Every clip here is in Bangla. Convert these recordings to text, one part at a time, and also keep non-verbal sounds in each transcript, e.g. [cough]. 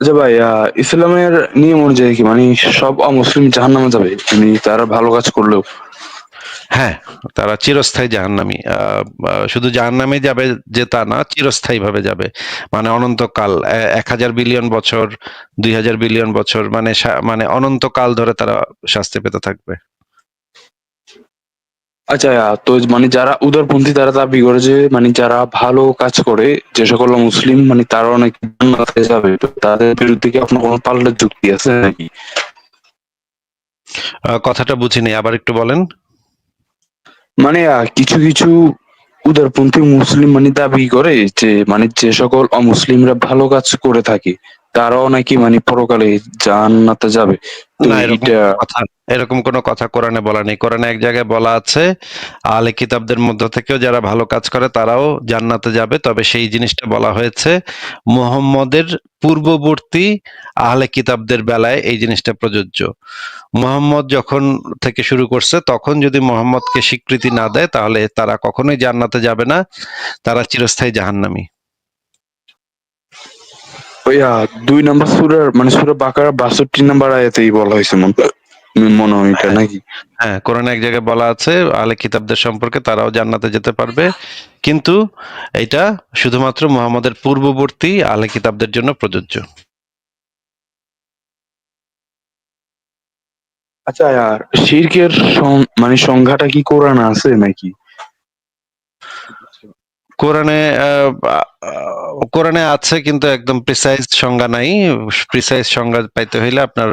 আচ্ছা ভাই আহ, ইসলামের নিয়ম অনুযায়ী কি মানে সব অমুসলিম জাহান্নামে যাবে? মানে তারা ভালো কাজ করলেও। হ্যাঁ তারা চিরস্থায়ী জাহান্নামী। আহ, আহ, শুধু জাহান্নামে যাবে যে তা না চিরস্থায়ী ভাবে যাবে। মানে অনন্তকাল এ- এক হাজার বিলিয়ন বছর দুই হাজার বিলিয়ন বছর মানে সা- মানে অনন্তকাল ধরে তারা শাস্তি পেতে থাকবে। আচ্ছা তো মানে যারা উদারপন্থী তারা দাবি করে যে মানে যারা ভালো কাজ করে যে সকল মুসলিম মানে তারা অনেক জান্নাতে যাবে। তো তাদের বিরুদ্ধে কি আপনার কোনো পাল্টা যুক্তি আছে নাকি? কথাটা বুঝিনি আবার একটু বলেন। মানে কিছু কিছু উদারপন্থী মুসলিম মানে দাবি করে যে মানে যে সকল অমুসলিমরা ভালো কাজ করে থাকে তারাও নাকি মানে পরকালে জান্নাতে যাবে। না এরকম কোনো কথা এরকম কোনো কথা কোরআনে বলা নেই। কোরআনে এক জায়গায় বলা আছে আহলে কিতাবদের মধ্য থেকেও যারা ভালো কাজ করে তারাও জান্নাতে যাবে। তবে সেই জিনিসটা বলা হয়েছে মুহাম্মদের পূর্ববর্তী আহলে কিতাবদের বেলায় এই জিনিসটা প্রযোজ্য। মুহাম্মদ যখন থেকে শুরু করছে তখন যদি মুহাম্মদকে স্বীকৃতি না দেয় তাহলে তারা কখনোই জান্নাতে যাবে না। তারা চিরস্থায়ী জাহান্নামী। আহ, দুই নম্বর সুরার মানে সুরা বাকারা বাষট্টি নম্বর আয়াতেই বলা হয়েছে মনে- হয়। এটা নাকি? হ্যাঁ কোরআনে এক জায়গায় বলা আছে আহলে কিতাবদের সম্পর্কে তারাও জান্নাতে যেতে পারবে। কিন্তু এটা শুধুমাত্র মুহাম্মদের পূর্ববর্তী আহলে কিতাবদের জন্য প্রযোজ্য। আচ্ছা আর শিরকের মানে সংজ্ঞাটা কি কোরআন আছে নাকি? কোরআনে কোরআনে আছে কিন্তু একদম প্রিসাইজ সংজ্ঞা নাই। প্রিসাইজ সংজ্ঞা পাইতে হইলে আপনার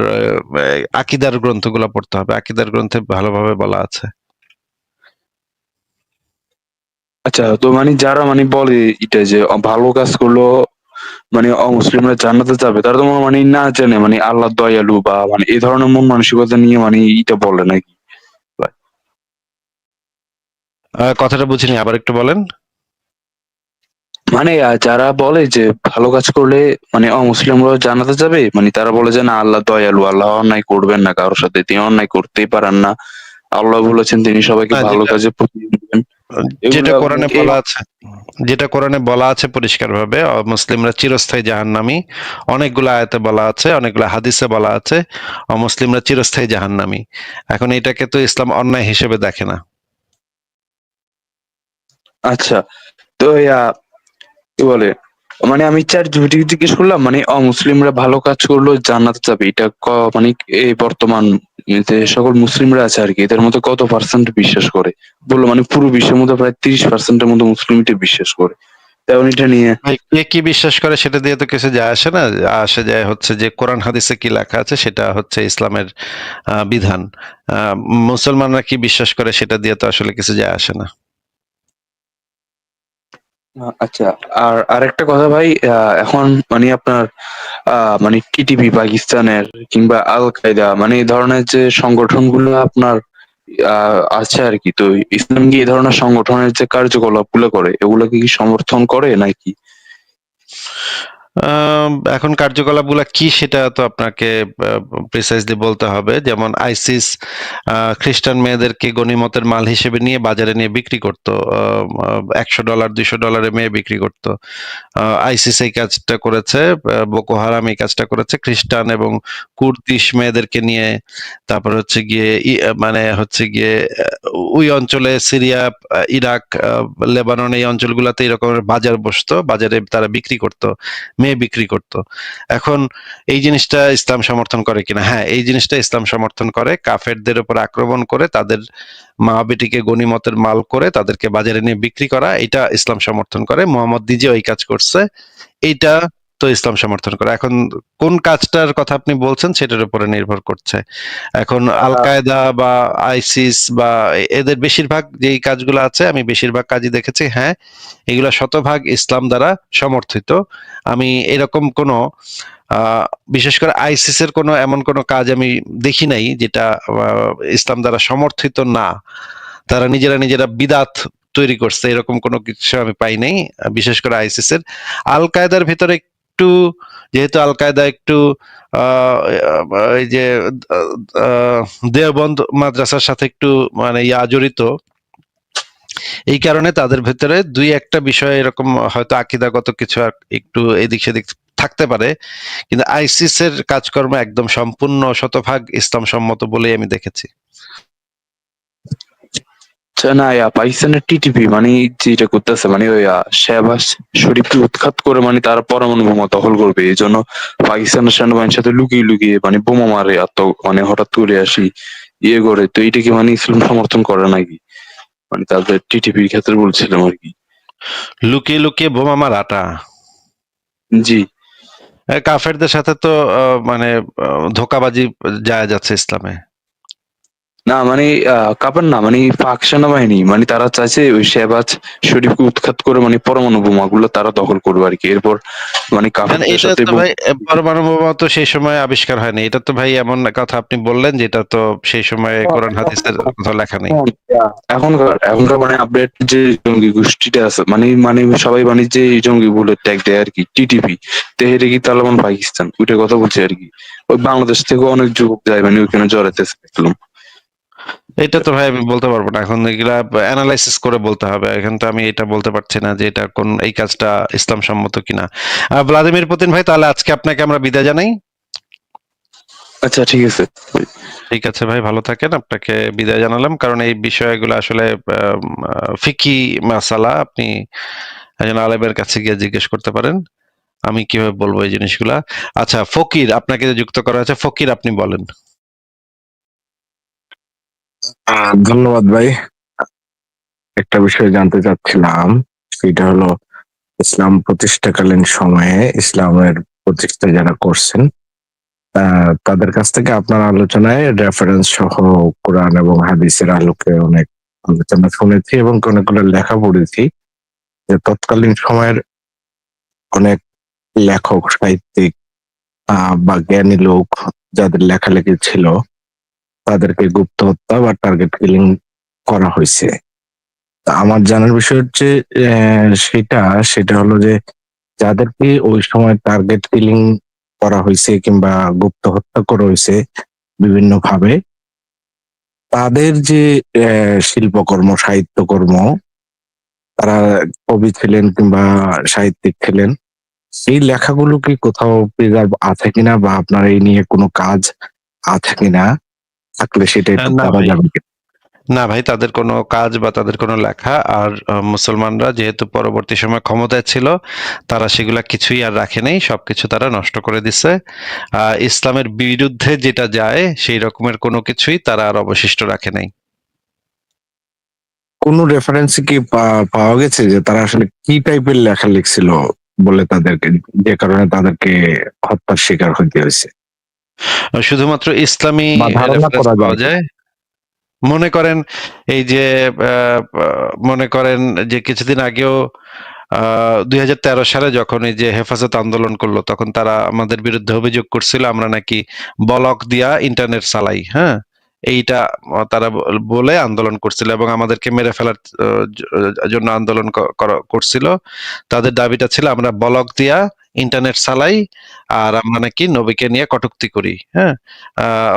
আকিদার গ্রন্থগুলো পড়তে হবে। আকিদার গ্রন্থে ভালোভাবে বলা আছে। আচ্ছা তো মানে যারা মানে বলে এটা যে ভালো কাজ করল মানে অমুসলিমরা জান্নাতে যাবে তারা তো মানে না জানে মানে আল্লাহ দয়ালু বা মানে এই ধরনের মন মানসিকতা নিয়ে মানে এটা বলে নাকি? কথাটা বুঝিনি আবার একটু বলেন। মানে যারা বলে যে ভালো কাজ করলে মানে অমুসলিমরাও জান্নাতে যাবে মানে তারা বলে যে না আল্লাহ দয়ালু আল্লাহ অন্যায় করবেন না কারোর সাথে তিনি অন্যায় করতেই পারেন না। আল্লাহ বলেছেন তিনি সবাইকে না, ভালো যেটা- কাজে প্রতিদিন যেটা এগুলা- কোরআনে এই- বলা আছে যেটা কোরআনে বলা আছে পরিষ্কারভাবে অ- মুসলিমরা চিরস্থায়ী জাহান্নামী। অনেকগুলো আয়াতে বলা আছে অনেকগুলো হাদিসে বলা আছে অমুসলিমরা চিরস্থায়ী জাহান্নামী। এখন এটাকে তো ইসলাম অন্যায় হিসেবে দেখে না। আচ্ছা তো ইয়া কি বলে? মানে আমি চার জিবিটি জিজ্ঞেস করলাম মানে অমুসলিমরা ভালো কাজ করল, জান্নাতে যাবে। এটা মানে এই বর্তমান সকল মুসলিমরা আছে আর কি, এদের মধ্যে কত পার্সেন্ট বিশ্বাস করে? বলল মানে পুরো বিশ্বের মধ্যে প্রায় তিরিশ পার্সেন্টের মতো মুসলিম এটা বিশ্বাস করে। তেমন এটা নিয়ে কে কি বিশ্বাস করে সেটা দিয়ে তো কিছু যায় আসে না। আসে যায় হচ্ছে যে, কোরআন, হাদিসে কি লেখা আছে সেটা হচ্ছে ইসলামের বিধান। মুসলমানরা কি বিশ্বাস করে সেটা দিয়ে তো আসলে কিছু যায় আসে না। আচ্ছা আর আরেকটা কথা ভাই এখন মানে আপনার মানে টিটিভি পাকিস্তানের কিংবা আল কায়দা মানে এই ধরনের যে সংগঠনগুলো আপনার আছে আর কি, তো ইসলাম কি এই ধরনের সংগঠনের যে কার্যকলাপগুলো করে, এগুলোকে কি সমর্থন করে নাকি? এখন কার্যকলাপগুলো কি সেটা তো আপনাকে প্রিসাইজলি বলতে হবে। যেমন আইসিস খ্রিস্টান মেয়েদেরকে গনিমতের মাল হিসেবে নিয়ে বাজারে নিয়ে বিক্রি করতো একশো ডলার দুইশো ডলারে মেয়ে বিক্রি করতো। আইসিস এই কাজটা করেছে আহ, বোকো হারাম এই কাজটা করেছে খ্রিস্টান এবং কুর্দিশ মেয়েদেরকে নিয়ে। তারপর হচ্ছে গিয়ে মানে হচ্ছে গিয়ে ওই অঞ্চলে সিরিয়া ইরাক লেবানন এই অঞ্চলগুলোতে এরকমের বাজার বসতো বাজারে তারা বিক্রি করতো। মেয়ে বিক্রি করত। এখন এই জিনিসটা ইসলাম সমর্থন করে কিনা? হ্যাঁ এই জিনিসটা ইসলাম সমর্থন করে। কাফেরদের উপর আক্রমণ করে, তাদের মা বেটিকে গনিমতের মাল করে, তাদেরকে বাজারে নিয়ে বিক্রি করা, এটা ইসলাম সমর্থন করে। মোহাম্মদ নিজেও ওই কাজ করছে। এইটা তো ইসলাম সমর্থন করে। এখন কোন কাজটার কথা আপনি বলছেন সেটার উপরে নির্ভর করছে। এখন আল কায়দা বা আইসিস বা এদের বেশিরভাগ যেই কাজগুলো আছে আমি বেশিরভাগ কাজই দেখেছি হ্যাঁ এগুলা শতভাগ ইসলাম দ্বারা সমর্থিত। আমি এরকম কোনো বিশেষ করে আইসিস এর কোনো এমন কোনো কাজ আমি দেখি নাই যেটা ইসলাম দ্বারা সমর্থিত না। তারা নিজেরা নিজেরা বিদাত তৈরি করছে এরকম কোনো কিছু আমি পাই নাই বিশেষ করে আইসিস এর আল কায়দার ভিতরে একটু, যেহেতু আল কায়দা একটু এই যে দেওবন্দ মাদ্রাসার সাথে একটু মানে ইয়া জড়িত, এই কারণে তাদের ভেতরে দুই একটা বিষয় এরকম হয়তো আকিদাগত কিছু একটু এদিক সেদিক থাকতে পারে, কিন্তু আইসিস এর কাজকর্ম একদম সম্পূর্ণ শতভাগ ইসলাম সম্মত বলেই আমি দেখেছি। না ইয়া পাকিস্তানের টিটিপি মানে যেটা করতেছে মানে ওই শেহবাজ শরীফকে উৎখাত করে মানে তারা পরমাণু বোমা দখল করবে। এই জন্য পাকিস্তানের সেনাবাহিনীর সাথে লুকিয়ে লুকিয়ে মানে বোমা মারে আর মানে হঠাৎ করে আসি ইয়ে করে। তো এটা কি মানে ইসলাম সমর্থন করে নাকি? মানে তাদের টিটিপির ক্ষেত্রে বলছিলাম আর কি। লুকিয়ে লুকিয়ে বোমা মারাটা? জি। কাফেরদের সাথে তো আহ, মানে ধোঁকাবাজি যায় যাচ্ছে ইসলামে। না মানে আহ, কাপার না মানে পাক সেনাবাহিনী মানে তারা চাইছে ওই শেহবাজ শরীফকে উৎখাত করে মানে পরমাণু বোমা গুলো তারা দখল করবে আর কি। এরপর মানে কাফেরদের সাথে পরমাণু বোমা তো সেই সময় আবিষ্কার হয়নি। এটা তো ভাই এমন কথা আপনি বললেন যেটা তো সেই সময় কোরআন হাদিসের কথা লেখা নেই। এখনকার এখনকার মানে আপডেট যে জঙ্গি গোষ্ঠীটা আছে মানে মানে সবাই মানে যে জঙ্গি বলে ট্যাগ দেয় আর কি টিটিপি তেহরিকি তালেবান পাকিস্তান ওইটার কথা বলছি আর কি। ওই বাংলাদেশ থেকে অনেক যুবক যায় মানে ওইখানে জড়াইতেছে এটা তো ভাই আমি বলতে পারব না। এখন এগুলা অ্যানালাইসিস করে বলতে হবে। এখন তো আমি এটা বলতে পারছি না যে এটা কোন এই কাজটা ইসলাম সম্মত কিনা ভ্লাদিমির পুতিন ভাই তাহলে আজকে আপনাকে আমরা বিদায় জানাই। আচ্ছা ঠিক আছে। ঠিক আছে ভাই ভালো থাকেন। আপনাকে বিদায় জানালাম। কারণ এই বিষয়গুলো আসলে ফিকি মাসালা। আপনি একজন আলেমের কাছে গিয়ে জিজ্ঞেস করতে পারেন। আমি কীভাবে বলব এই জিনিসগুলা। আচ্ছা ফকির আপনাকে যুক্ত করা আছে ফকির আপনি বলেন। ধন্যবাদ ভাই। একটা বিষয় জানতে চাচ্ছিলাম, সেটা হলো ইসলাম প্রতিষ্ঠাকালীন সময়ে ইসলামের প্রতিষ্ঠা যারা করছেন তাদের কাছ থেকে আপনার আলোচনায় রেফারেন্স সহ কোরআন এবং হাদিসের আলোকে অনেক আলোচনা শুনেছি এবং অনেকগুলো লেখা পড়েছি। যে তৎকালীন সময়ের অনেক লেখক, সাহিত্যিক বা জ্ঞানী লোক যাদের লেখালেখি ছিল তাদেরকে গুপ্ত হত্যা বা টার্গেট কিলিং করা হয়েছে। আমার জানার বিষয় হচ্ছে সেটা সেটা হলো যে যাদেরকে ওই সময় টার্গেট কিলিং করা হয়েছে কিংবা গুপ্ত হত্যা করা হয়েছে বিভিন্ন ভাবে তাদের যে শিল্পকর্ম, সাহিত্যকর্ম, তারা কবি ছিলেন কিংবা সাহিত্যিক ছিলেন, সেই লেখাগুলো কি কোথাও প্রিজার্ভ আছে কিনা বা আপনার এই নিয়ে কোনো কাজ আছে কিনা? থাকলে সেটা একটু না যাবে না ভাই তাদের কোনো কাজ বা তাদের কোনো লেখা আর মুসলমানরা যেহেতু পরবর্তী সময় ক্ষমতায় ছিল তারা সেগুলা কিছুই আর রাখে নেই সবকিছু তারা নষ্ট করে দিছে। আহ, ইসলামের বিরুদ্ধে যেটা যায় সেই রকমের কোনো কিছুই তারা আর অবশিষ্ট রাখে নাই। কোনো রেফারেন্স কি পাওয়া গেছে যে তারা আসলে কি টাইপের লেখা লিখছিল বলে তাদেরকে যে কারণে তাদেরকে হত্যার শিকার হইতে হয়েছে? শুধুমাত্র ইসলামী করা পাওয়া যায়। মনে করেন এই যে মনে করেন যে কিছুদিন আগেও দুই সালে যখন এই যে হেফাজত আন্দোলন করল তখন তারা আমাদের বিরুদ্ধে অভিযোগ করছিল আমরা নাকি বলক দিয়া ইন্টারনেট চালাই। হ্যাঁ? এইটা তারা বলে আন্দোলন করছিল এবং আমাদেরকে মেরে ফেলার জন্য আন্দোলন করছিল। তাদের দাবিটা ছিল আমরা বলক দিয়া ইন্টারনেট চালাই আর আমরা নাকি নবীকে নিয়ে কটুক্তি করি হ্যাঁ?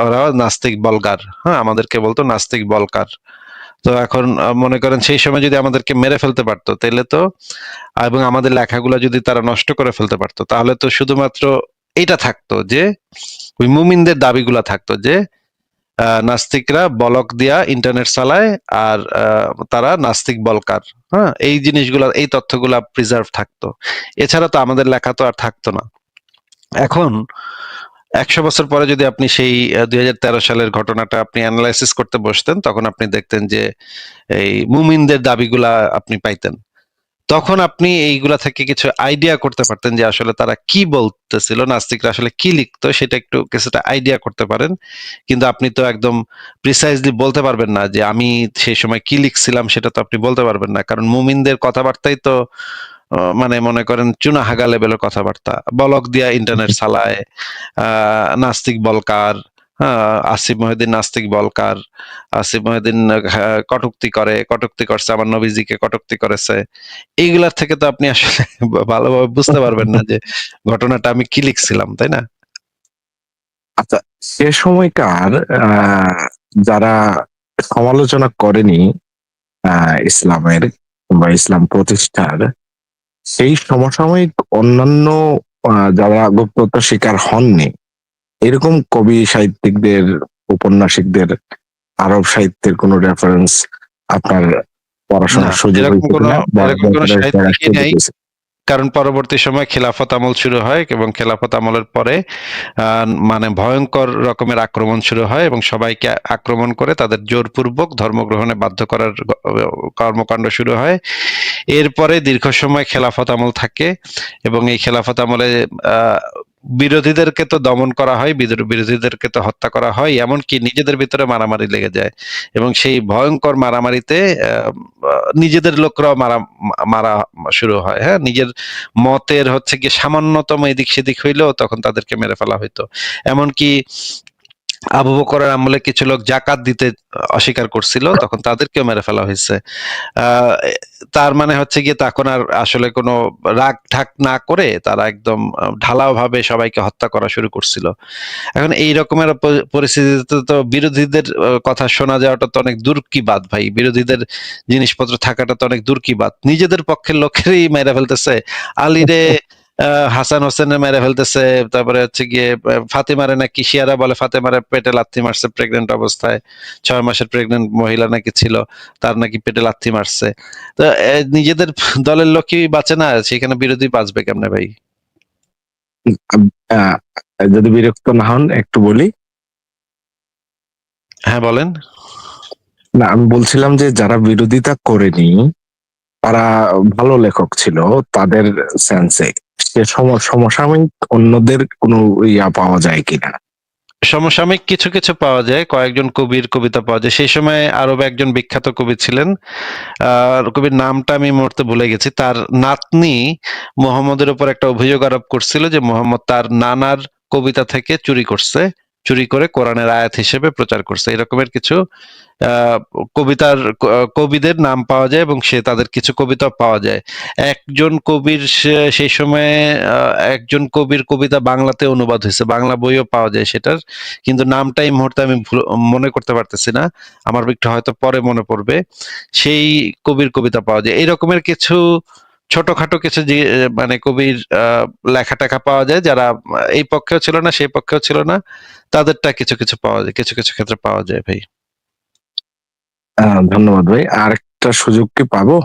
ওরা নাস্তিক বলগার হ্যাঁ? আমাদেরকে বলতো নাস্তিক বলকার। তো এখন মনে করেন সেই সময় যদি আমাদেরকে মেরে ফেলতে পারতো তাহলে তো এবং আমাদের লেখাগুলো যদি তারা নষ্ট করে ফেলতে পারতো, তাহলে তো শুধুমাত্র এটা থাকতো যে, ওই মুমিনদের দাবিগুলা থাকতো যে নাস্তিকরা বলক দিয়া ইন্টারনেট চালায় আর তারা নাস্তিক বলকার। হ্যাঁ এই জিনিসগুলো, এই তথ্যগুলা প্রিজার্ভ থাকতো। এছাড়া তো আমাদের লেখা তো আর থাকতো না। এখন, একশো বছর পরে যদি আপনি সেই দুই হাজার তেরো সালের ঘটনাটা আপনি অ্যানালাইসিস করতে বসতেন, তখন আপনি দেখতেন যে এই মুমিনদের দাবিগুলা আপনি পাইতেন। তখন আপনি এইগুলা থেকে কিছু আইডিয়া করতে পারতেন যে আসলে তারা কি বলতেছিল, নাস্তিকরা আসলে কি লিখতো, সেটা একটু কিছুটা আইডিয়া করতে পারেন। কিন্তু আপনি তো একদম প্রিসাইজলি বলতে পারবেন না যে আমি সেই সময় কি লিখছিলাম, সেটা তো আপনি বলতে পারবেন না। কারণ মুমিনদের কথাবার্তাই তো মানে মনে করেন চুনা হাগা লেভেলের কথাবার্তা। বলক দিয়া ইন্টারনেট চালায় নাস্তিক বলকার আসিফ মহিউদ্দিন নাস্তিক বলকার আসিফ মহিউদ্দিন আহ, কটুক্তি করে কটুক্তি করছে আমার নবীজিকে কটুক্তি করেছে। এইগুলার থেকে তো আপনি আসলে [laughs] ভালোভাবে বুঝতে পারবেন না যে ঘটনাটা আমি কি লিখছিলাম তাই না? আচ্ছা সে সময়কার যারা সমালোচনা করেনি ইসলামের বা ইসলাম প্রতিষ্ঠার সেই সমসাময়িক অন্যান্য যারা গুপ্ততার শিকার হননি এরকম কবি সাহিত্যিকদের উপন্যাসিকদের আরব সাহিত্যের কোনো রেফারেন্স আপনার পড়াশোনার সুযোগ। দিতেছে। কারণ পরবর্তী সময় খেলাফত আমল শুরু হয় এবং খেলাফত আমলের পরে মানে ভয়ঙ্কর রকমের আক্রমণ শুরু হয় এবং সবাইকে আক্রমণ করে তাদের জোরপূর্বক ধর্মগ্রহণে বাধ্য করার কর্মকাণ্ড শুরু হয় এরপরে দীর্ঘ সময় খেলাফত আমল থাকে এবং এই খেলাফত আমলে আহ, বিরোধীদেরকে তো দমন করা হয় বিরো- বিরোধীদেরকে তো হত্যা করা হয়, এমনকি নিজেদের ভিতরে মারামারি লেগে যায়। এবং সেই ভয়ঙ্কর মারামারিতে নিজেদের লোকরাও মারা মারা শুরু হয় হ্যাঁ? নিজের মতের হচ্ছে কি সামান্যতম এদিক সেদিক হইলেও তখন তাদেরকে মেরে ফেলা হইতো। এমনকি আবু বকরের আমলে কিছু লোক জাকাত দিতে অস্বীকার করছিল, তখন তাদেরকেও মেরে ফেলা হয়েছে। তার মানে হচ্ছে গিয়ে তখন আর আসলে কোনো রাগ ঠাক না করে তারা একদম ঢালাও ভাবে সবাইকে হত্যা করা শুরু করছিল। এখন এই রকমের পরিস্থিতিতে তো বিরোধীদের কথা শোনা যাওয়াটা তো অনেক দূর কি বাদ ভাই? বিরোধীদের জিনিসপত্র থাকাটা তো অনেক দূর কি বাদ নিজেদের পক্ষের লোকেরই মেরে ফেলতেছে। আলীরে হাসান হোসেনের মেরে ফেলতেছে তারপরে হচ্ছে গিয়ে ফাতেমারে নাকি শিয়ারা বলে ফাতেমারে পেটে লাথি মারছে প্রেগনেন্ট অবস্থায়। ছয় মাসের প্রেগনেন্ট মহিলা নাকি ছিল তার নাকি পেটে লাথি মারছে। তো নিজেদের দলের লোকই বাঁচে না সেখানে বিরোধী বাঁচবে কেমনে ভাই? যদি বিরক্ত না হন একটু বলি। হ্যাঁ বলেন। না আমি বলছিলাম যে যারা বিরোধিতা করেনি তারা ভালো লেখক ছিল তাদের সেন্সে সমসাময়িক অন্যদের কোনো ইয়া পাওয়া যায় কিনা? সমসাময়িক কিছু কিছু পাওয়া যায়। কয়েকজন কবির কবিতা পাওয়া যায়। সেই সময় আরব একজন বিখ্যাত কবি ছিলেন। কবির নামটা আমি মুহূর্তে ভুলে গেছি। তার নাতনি মোহাম্মদের উপর একটা অভিযোগ আরোপ করছিল যে মোহাম্মদ তার নানার কবিতা থেকে চুরি করছে। চুরি করে কোরআনের আয়াত হিসেবে প্রচার করছে। এরকমের কিছু কবিতার কবিদের নাম পাওয়া যায় এবং সে তাদের কিছু কবিতা পাওয়া যায়। একজন কবির সেই সময়ে একজন কবির কবিতা বাংলাতে অনুবাদ হয়েছে, বাংলা বইও পাওয়া যায় সেটার, কিন্তু নামটা এই মুহূর্তে আমি মনে করতে পারতেছি না। আমার একটু হয়তো পরে মনে পড়বে। সেই কবির কবিতা পাওয়া যায়। এই রকমের কিছু ছোটখাটো কিছু যে মানে কবির লেখা টেখা পাওয়া যায় যারা এই পক্ষেও ছিল না সেই পক্ষেও ছিল না। তাদেরটা কিছু কিছু পাওয়া যায় কিছু কিছু ক্ষেত্রে পাওয়া যায় ভাই। ধন্যবাদ ভাই। আর একটা সুযোগ কি পাবো?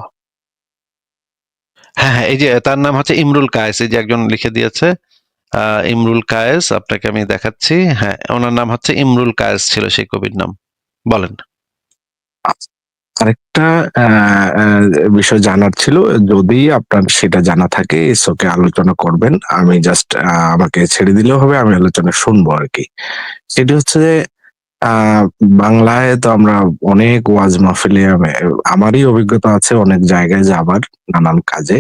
হ্যাঁ হ্যাঁ এই যে তার নাম হচ্ছে ইমরুল কায়েস। এই যে একজন লিখে দিয়েছে আহ, ইমরুল কায়েস আপনাকে আমি দেখাচ্ছি। হ্যাঁ ওনার নাম হচ্ছে ইমরুল কায়েস ছিল সেই কবির নাম। বলেন। আরেকটা বিষয় জানার ছিল। যদি আপনার সেটা জানা থাকে ইসোকে আলোচনা করবেন। আমি জাস্ট আমাকে ছেড়ে দিলেও হবে আমি আলোচনা শুনব আর কি। সেটি হচ্ছে যে বাংলায় তো আমরা অনেক ওয়াজ মাহফিলে আমি- আমারই অভিজ্ঞতা আছে অনেক জায়গায় যাবার নানান কাজে।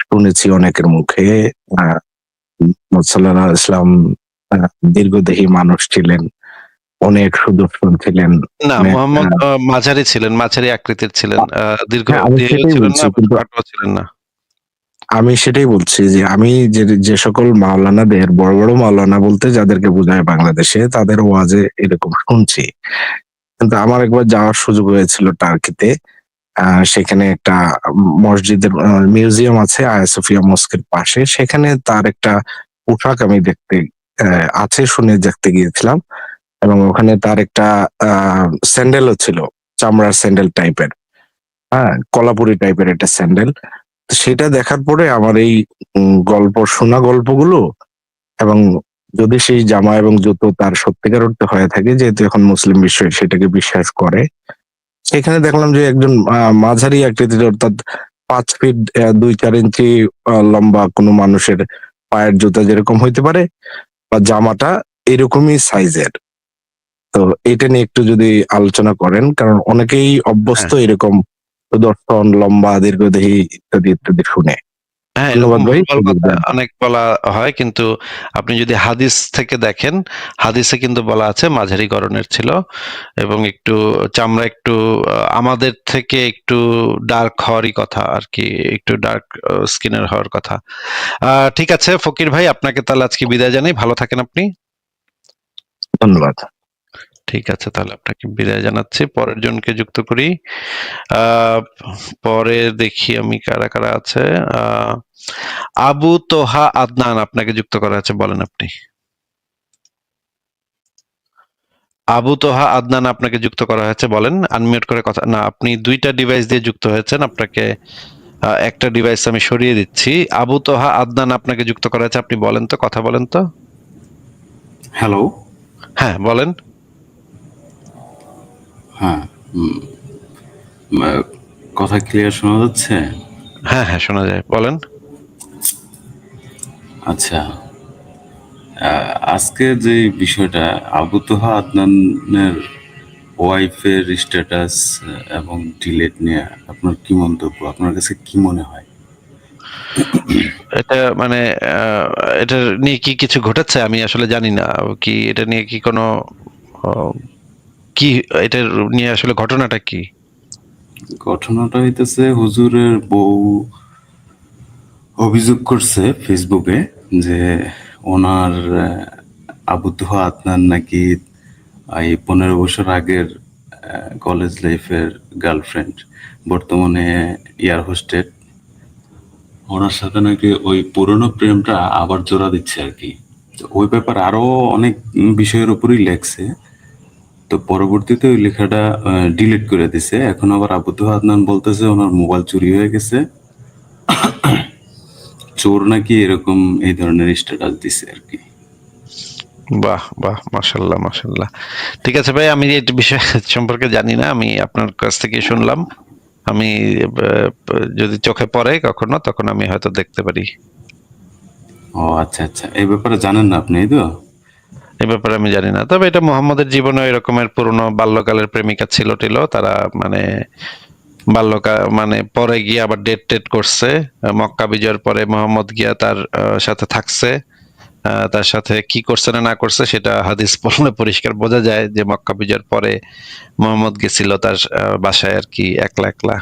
শুনেছি অনেকের মুখে আহ, ইসলাম দীর্ঘদেহী মানুষ ছিলেন। অনেক সুদর্শন ছিলেন। না মানে, মোহাম্মদ মাঝারি ছিলেন মাঝারি আকৃতির ছিলেন দীর্ঘ হ্যাঁ, সেটাই ছিলেন না ছিলেন আমি সেটাই বলছি যে আমি যে যে সকল মাওলানাদের বড় বড় মাওলানা বলতে যাদেরকে বোঝায় বাংলাদেশে তাদের ওয়াজে এরকম শুনছি। কিন্তু আমার একবার যাওয়ার সুযোগ হয়েছিল টার্কিতে আহ, সেখানে একটা মসজিদের মিউজিয়াম আছে আয়া সোফিয়া মস্কের পাশে সেখানে তার একটা পোশাক আমি দেখতে আহ, আছে শুনে দেখতে গিয়েছিলাম। এবং ওখানে তার একটা স্যান্ডেলও ছিল, চামড়ার স্যান্ডেল টাইপের। হ্যাঁ কলাপুরি টাইপের একটা স্যান্ডেল। সেটা দেখার পরে আমার এই গল্প, শোনা গল্পগুলো এবং যদি সেই জামা এবং জুতো তার সত্যিকার অর্থে হয়ে থাকে, যেহেতু এখন মুসলিম বিশ্ব সেটাকে বিশ্বাস করে, সেখানে দেখলাম যে একজন মাঝারি আকৃতির, অর্থাৎ পাঁচ ফিট দুই চার ইঞ্চি লম্বা কোনো মানুষের পায়ের জুতা যেরকম হইতে পারে, বা জামাটা এরকমই সাইজের তো এটা নিয়ে একটু যদি আলোচনা করেন কারণ অনেকেই অভ্যস্ত এরকম সুদর্শন লম্বা দীর্ঘদেহী ইত্যাদি ইত্যাদি শুনে। হ্যাঁ অনেক বলা হয় কিন্তু আপনি যদি হাদিস থেকে দেখেন হাদিসে কিন্তু বলা আছে মাঝারি গড়নের ছিল এবং একটু চামড়া একটু আমাদের থেকে একটু ডার্ক হওয়ারই কথা আর কি একটু ডার্ক স্কিনের হওয়ার কথা। আহ, ঠিক আছে ফকির ভাই আপনাকে তাহলে আজকে বিদায় জানাই। ভালো থাকেন আপনি। ধন্যবাদ। ঠিক আছে তাহলে আপনাকে বিদায় জানাচ্ছি। পরের জনকে যুক্ত করি। পরে দেখি আমি কারা কারা আছে। আবু তোহা আদনান আপনাকে যুক্ত করা আছে বলেন আপনি। আবু তোহা আদনান আপনাকে যুক্ত করা হয়েছে বলেন। আনমিউট করে কথা না আপনি দুইটা ডিভাইস দিয়ে যুক্ত হয়েছেন। আপনাকে একটা ডিভাইস আমি সরিয়ে দিচ্ছি। আবু তোহা আদনান আপনাকে যুক্ত করা হয়েছে আপনি বলেন তো কথা বলেন তো। হ্যালো হ্যাঁ বলেন। হ্যাঁ কথা ক্লিয়ার শোনা যাচ্ছে? হ্যাঁ হ্যাঁ শোনা যায় বলেন। আচ্ছা আজকে যে বিষয়টা আবু তোহা আদনানের ওয়াইফের স্ট্যাটাস এবং ডিলেট নিয়ে আপনার কি মন্তব্য? আপনার কাছে কি মনে হয়? এটা মানে এটা নিয়ে কি কিছু ঘটেছে? আমি আসলে জানি না। কি এটা নিয়ে কি কোনো কি এটা নিয়ে আসলে ঘটনাটা কি? ঘটনাটা হইতেছে হুজুরের বউ অভিযোগ করছে ফেসবুকে যে ওনার আহ, আবু তোহা আদনান নাকি এই পনেরো বছর আগের কলেজ লাইফের গার্লফ্রেন্ড বর্তমানে এয়ার হোস্টেড ওনার সাথে নাকি ওই পুরনো প্রেমটা আবার জোড়া দিচ্ছে আর কি। ওই ব্যাপার আরও অনেক বিষয়ের উপরই লেখছে। তো পরবর্তীতে ওই লেখাটা ডিলিট করে দিছে। এখন আবার আবু তোহা আদনান বলতেছে ওনার মোবাইল চুরি হয়ে গেছে। [coughs] চোর নাকি এরকম এই ধরনের স্ট্যাটাস দিছে আর কি। বাহ বাহ মাশাল্লাহ মাশাল্লাহ। ঠিক আছে ভাই আমি এই বিষয় সম্পর্কে জানি না আমি আপনার কাছ থেকে শুনলাম। আমি যদি চোখে পড়ে কখনো তখন আমি হয়তো দেখতে পারি। ও আচ্ছা আচ্ছা। এই ব্যাপারে জানেন না আপনি এই তো? এ ব্যাপারে আমি জানি না। তবে এটা মোহাম্মদের জীবনে এরকমের পুরনো বাল্যকালের প্রেমিকা ছিল টিল তারা মানে বাল্যকাল মানে পরে গিয়ে আবার ডেট টেট করছে। মক্কা বিজয়ের পরে মোহাম্মদ গিয়া তার সাথে থাকছে। তার সাথে কি করছে না না করছে সেটা হাদিস পড়লে পরিষ্কার বোঝা যায় যে মক্কা বিজয়ের পরে মোহাম্মদ গেছিল তার বাসায় আর কি একলা একলা।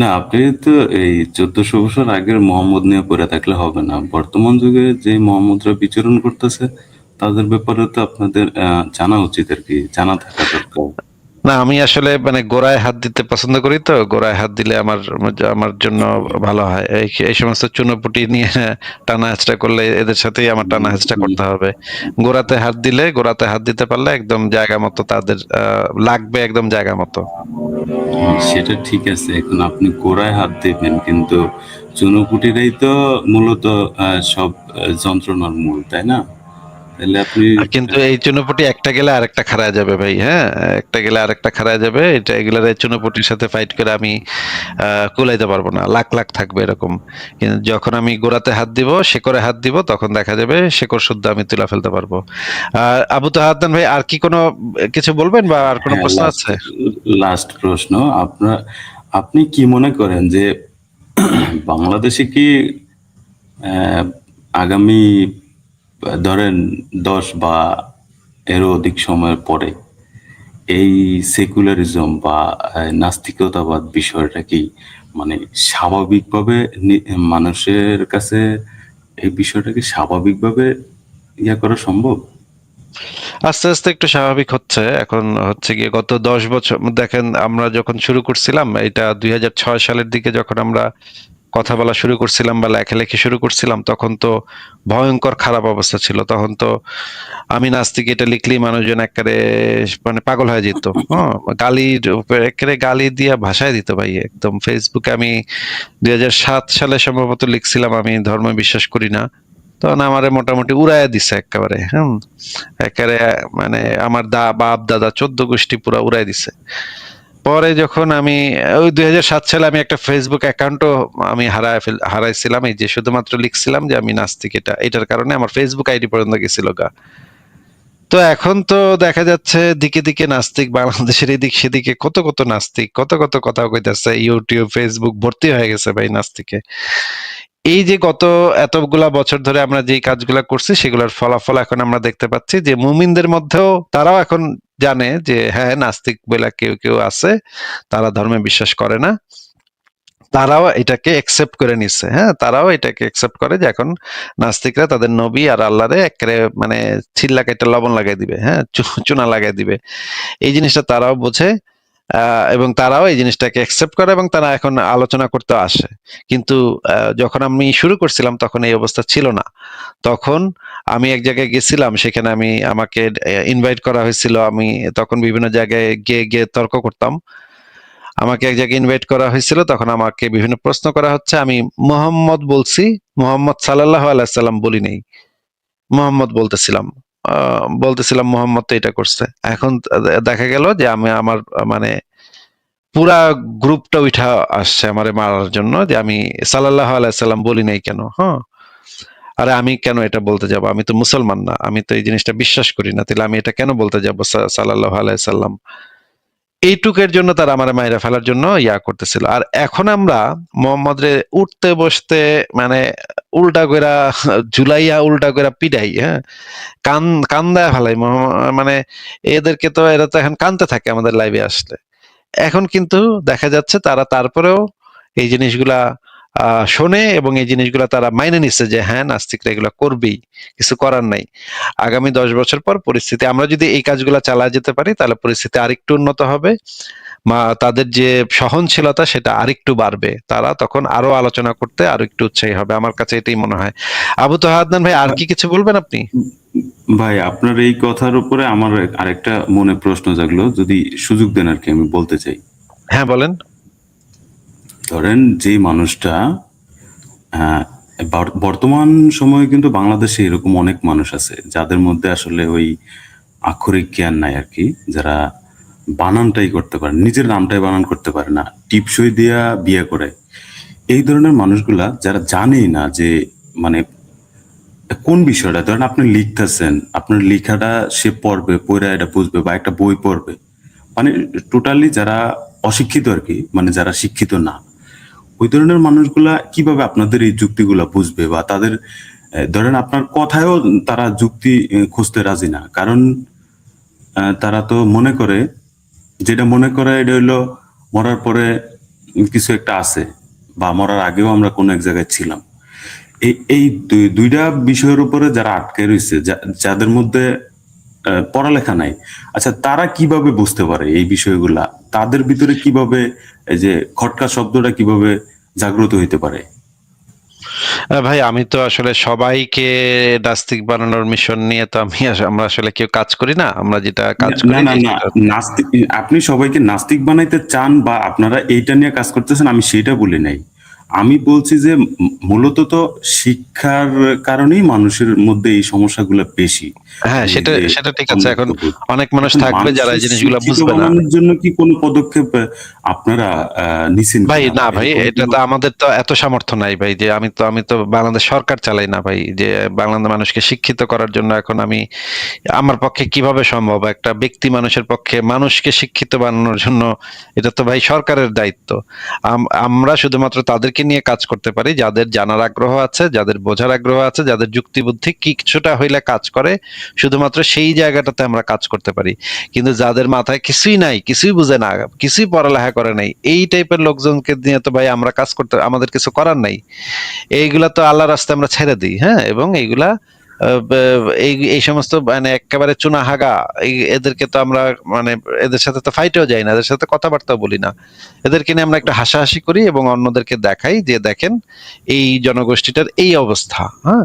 না, আপনি তো এই চোদ্দশো বছর আগের মোহাম্মদ নিয়ে পড়ে থাকলে হবে না। বর্তমান যুগে যে মোহাম্মদরা বিচরণ করতেছে তাদের ব্যাপারে তো আপনাদের জানা উচিত আর কি জানা থাকা দরকার। না আমি আসলে মানে গোড়ায় হাত দিতে পছন্দ করি তো গোড়ায় হাত দিলে আমার আমার জন্য ভালো হয়। এই সমস্ত চুনোপুটি নিয়ে টানা হেঁচড়া করলে এদের সাথেই আমার টানা হেঁচড়া করতে হবে। গোড়াতে হাত দিলে গোড়াতে হাত দিতে পারলে একদম জায়গা মতো তাদের লাগবে একদম জায়গা মতো। সেটা ঠিক আছে এখন আপনি গোড়ায় হাত দিবেন কিন্তু চুনোপুটিরাই তো মূলত সব যন্ত্রণার মূল তাই না? তাহলে আপনি কিন্তু এই চুনোপুটি একটা গেলে আরেকটা খারায় যাবে ভাই হ্যাঁ? একটা গেলে আরেকটা খারায় যাবে এটা এগুলার এই চুনোপুটির সাথে ফাইট করে আমি কুলাইতে পারব না। লাখ লাখ থাকবে এরকম। কিন্তু যখন আমি গোড়াতে হাত দিব শেকড়ে হাত দিব তখন দেখা যাবে শেকড় শুদ্ধ আমি তুলে ফেলতে পারব। আর আবু তাহাদ্দান ভাই আর কি কোনো কিছু বলবেন বা আর কোনো হ্যাঁ, প্রশ্ন আছে? লাস্ট প্রশ্ন আপনার আপনি কি মনে করেন যে [clears throat] বাংলাদেশে কি আগামী ধরেন দশ বা এরও অধিক সময়ের পরে, এই সেকুলারিজম বা নাস্তিকতাবাদ বিষয়টা কি মানে স্বাভাবিকভাবে মানুষের কাছে এই বিষয়টা কি স্বাভাবিকভাবে ইয়া করা সম্ভব? আস্তে আস্তে একটু স্বাভাবিক হচ্ছে। এখন হচ্ছে গিয়ে গত দশ বছর, দেখেন আমরা যখন শুরু করছিলাম, এটা দুই হাজার ছয় সালের দিকে যখন আমরা কথা বলা শুরু করছিলাম বা লেখালেখি শুরু করছিলাম তখন তো ভয়ঙ্কর খারাপ অবস্থা ছিল। তখন তো আমি নাস্তিক এটা লিখলেই মানুষজন একেবারে মানে পাগল হয়ে যেত। [laughs] হ্যাঁ গালির একেবারে গালি দিয়া ভাষায় দিত ভাই একদম। ফেসবুকে আমি দুই হাজার সাত সালে সম্ভবত লিখছিলাম আমি ধর্ম বিশ্বাস করি না। তখন আমারে মোটামুটি উড়াইয়া দিছে একেবারে হম। একেবারে মানে আমার দা বাপ দাদা চোদ্দ গোষ্ঠী পুরা উড়াই দিছে। পরে যখন আমি, ওই দু হাজার সাত সালে আমি একটা ফেসবুক অ্যাকাউন্টও আমি হারায় ফেল, হারাইছিলাম। এই যে শুধুমাত্র লিখছিলাম যে আমি নাস্তিক এটা, এটার কারণে আমার ফেসবুক আইডি পর্যন্ত গেছিল গা। তো এখন তো দেখা যাচ্ছে দিকে দিকে নাস্তিক, বাংলাদেশের এদিক সেদিকে কত কত নাস্তিক, কত কত কথা কইতাছে ইউটিউব ফেসবুক ভর্তি হয়ে গেছে ভাই নাস্তিকে। এই যে গত এতগুলা বছর ধরে আমরা যে কাজগুলা করছি, সেগুলোর ফলাফল এখন আমরা দেখতে পাচ্ছি যে মুমিনদের মধ্যেও তারাও এখন জানে যে হ্যাঁ নাস্তিক বেলা কেউ কেউ আছে, তারা ধর্মে বিশ্বাস করে না। তারাও এটাকে অ্যাকসেপ্ট করে নিচ্ছে হ্যাঁ তারাও এটাকে অ্যাকসেপ্ট করে যে এখন নাস্তিকরা তাদের নবী আর আল্লাহরে একেবারে মানে ছিল্লাকে একটা লবণ লাগাই দিবে হ্যাঁ চুনা লাগাই দিবে। এই জিনিসটা তারাও বোঝে। এবং তারাও এই জিনিসটাকে অ্যাকসেপ্ট করে এবং তারা এখন আলোচনা করতে আসে। কিন্তু যখন আমি শুরু করছিলাম তখন এই অবস্থা ছিল না। তখন আমি এক জায়গায় গেছিলাম, সেখানে আমি আমাকে ইনভাইট করা হয়েছিল। আমি তখন বিভিন্ন জায়গায় গিয়ে গিয়ে তর্ক করতাম। আমাকে এক জায়গায় ইনভাইট করা হয়েছিল। তখন আমাকে বিভিন্ন প্রশ্ন করা হচ্ছে। আমি মোহাম্মদ বলছি, মোহাম্মদ সাল্লাহ আলাইসাল্লাম বলি নেই। মোহাম্মদ বলতেছিলাম। বলতেছিলাম মোহাম্মদ তো এটা করছে। এখন দেখা গেল যে আমি আমার মানে পুরা গ্রুপটা উঠা আসছে আমারে মারার জন্য যে আমি সাল্লাহ আলাইসাল্লাম বলি নাই কেন হ্যাঁ? আরে আমি কেন এটা বলতে যাব? আমি তো মুসলমান না, আমি তো এই জিনিসটা বিশ্বাস করি না। তাহলে আমি এটা কেন বলতে যাব সাল্লাহ আলাইসাল্লাম এইটুকের জন্য তারা আমার মায়েরা ফেলার জন্য ইয়া করতেছিল। আর এখন আমরা মোহাম্মদ রে উঠতে বসতে মানে উল্টা কইরা, ঝুলাইয়া উল্টা কইরা পিডাই হ্যাঁ? কান কান্দায় ফেলাই মানে এদেরকে তো, এরা তো এখন কানতে থাকে আমাদের লাইভে আসলে। এখন কিন্তু দেখা যাচ্ছে তারা তারপরেও এই জিনিসগুলা শোনে এবং এই জিনিসগুলা তারা মাইনে নিচ্ছে যে হ্যাঁ নাস্তিকরা এগুলা করবেই কিছু করার নাই। আগামী দশ বছর পর পরিস্থিতি আমরা যদি এই কাজগুলা চালা যেতে পারি তাহলে পরিস্থিতি আরেকটু উন্নত হবে। মা তাদের যে সহনশীলতা সেটা আরেকটু বাড়বে। তারা তখন আরও আলোচনা করতে আরও একটু উৎসাহী হবে আমার কাছে এটাই মনে হয়। আবু তো হাদনান ভাই আর কি কিছু বলবেন আপনি? ভাই আপনার এই কথার উপরে আমার আরেকটা মনে প্রশ্ন জাগলো যদি সুযোগ দেন আর কি আমি বলতে চাই। হ্যাঁ বলেন। ধরেন যে মানুষটা আহ, বর্তমান সময়ে কিন্তু বাংলাদেশে এরকম অনেক মানুষ আছে যাদের মধ্যে আসলে ওই আক্ষরিক জ্ঞান নাই আর কি যারা বানানটাই করতে পারে নিজের নামটাই বানান করতে পারে না টিপসই দিয়া বিয়ে করে। এই ধরনের মানুষগুলা যারা জানেই না যে মানে কোন বিষয়টা ধরেন আপনি লিখতেছেন আপনার লেখাটা সে পড়বে পড়ে এটা বুঝবে বা একটা বই পড়বে। মানে টোটালি যারা অশিক্ষিত আর কি মানে যারা শিক্ষিত না ওই ধরনের মানুষগুলা কীভাবে আপনাদের এই যুক্তিগুলা বুঝবে বা তাদের ধরেন আপনার কথায়ও তারা যুক্তি খুঁজতে রাজি না। কারণ তারা তো মনে করে, যেটা মনে করে এটা হলো মরার পরে কিছু একটা আছে বা মরার আগেও আমরা কোনো এক জায়গায় ছিলাম। এই এই দুই- দুইটা বিষয়ের উপরে যারা আটকে রয়েছে যাদের মধ্যে পড়ালেখা নাই আচ্ছা তারা কীভাবে বুঝতে পারে এই বিষয়গুলা? তাদের ভিতরে কীভাবে এই যে খটকা শব্দটা কীভাবে জাগ্রত হইতে পারে? ভাই আমি তো আসলে সবাইকে নাস্তিক বানানোর মিশন নিয়ে তো আমি আমরা আসলে কেউ কাজ করি না। আমরা যেটা কাজ করি না না নাস্তিক আপনি সবাইকে নাস্তিক বানাইতে চান বা আপনারা এইটা নিয়ে কাজ করতেছেন আমি সেটা বলি নাই। আমি বলছি যে মূলত তো শিক্ষার কারণেই মানুষের মধ্যে এই সমস্যাগুলো বেশি। হ্যাঁ সেটা সেটা ঠিক আছে। এখন অনেক মানুষ থাকবে যারা এই জিনিসগুলো বুঝবে না। জন্য কি কোনো পদক্ষেপ আপনারা নিছেন ভাই না ভাই এটা তো আমাদের তো এত সামর্থ্য নাই ভাই যে আমি তো আমি তো বাংলাদেশ সরকার চালাই না ভাই যে বাংলাদেশ মানুষকে শিক্ষিত করার জন্য এখন আমি আমার পক্ষে কীভাবে সম্ভব? একটা ব্যক্তি মানুষের পক্ষে মানুষকে শিক্ষিত বানানোর জন্য এটা তো ভাই সরকারের দায়িত্ব। আম- আমরা শুধুমাত্র তাদেরকে নিয়ে কাজ করতে পারি, যাদের জানার আগ্রহ আছে, যাদের বোঝার আগ্রহ আছে, যাদের যুক্তিবুদ্ধি কিছুটা হইলে কাজ করে, শুধুমাত্র সেই জায়গাটাতে আমরা কাজ করতে পারি। কিন্তু যাদের মাথায় কিছুই নাই, কিছুই বুঝে না, কিছুই পড়ালেখা করে নাই, এই টাইপের লোকজনকে নিয়ে তো ভাই আমরা কাজ করতে, আমাদের কিছু করার নাই। এইগুলা তো আল্লাহ রাস্তায় আমরা ছেড়ে দিই হ্যাঁ? এবং এইগুলা এই এই সমস্ত মানে একেবারে চুনা হাগা এদেরকে তো আমরা মানে এদের সাথে তো ফাইটেও যাই না, এদের সাথে কথাবার্তাও বলি না। এদেরকে নিয়ে আমরা একটা হাসাহাসি করি এবং অন্যদেরকে দেখাই যে, দেখেন, এই জনগোষ্ঠীটার এই অবস্থা হ্যাঁ?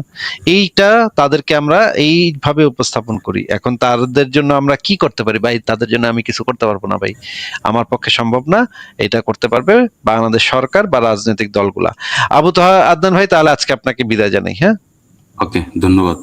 এইটা তাদেরকে আমরা এইভাবে উপস্থাপন করি। এখন তাদের জন্য আমরা কি করতে পারি? ভাই, তাদের জন্য আমি কিছু করতে পারব না, ভাই। আমার পক্ষে সম্ভব না, এটা করতে পারবে বাংলাদেশ সরকার বা রাজনৈতিক দলগুলা। আবু তোহা আদনান ভাই, তাহলে আজকে আপনাকে বিদায় জানাই হ্যাঁ? ওকে ধন্যবাদ।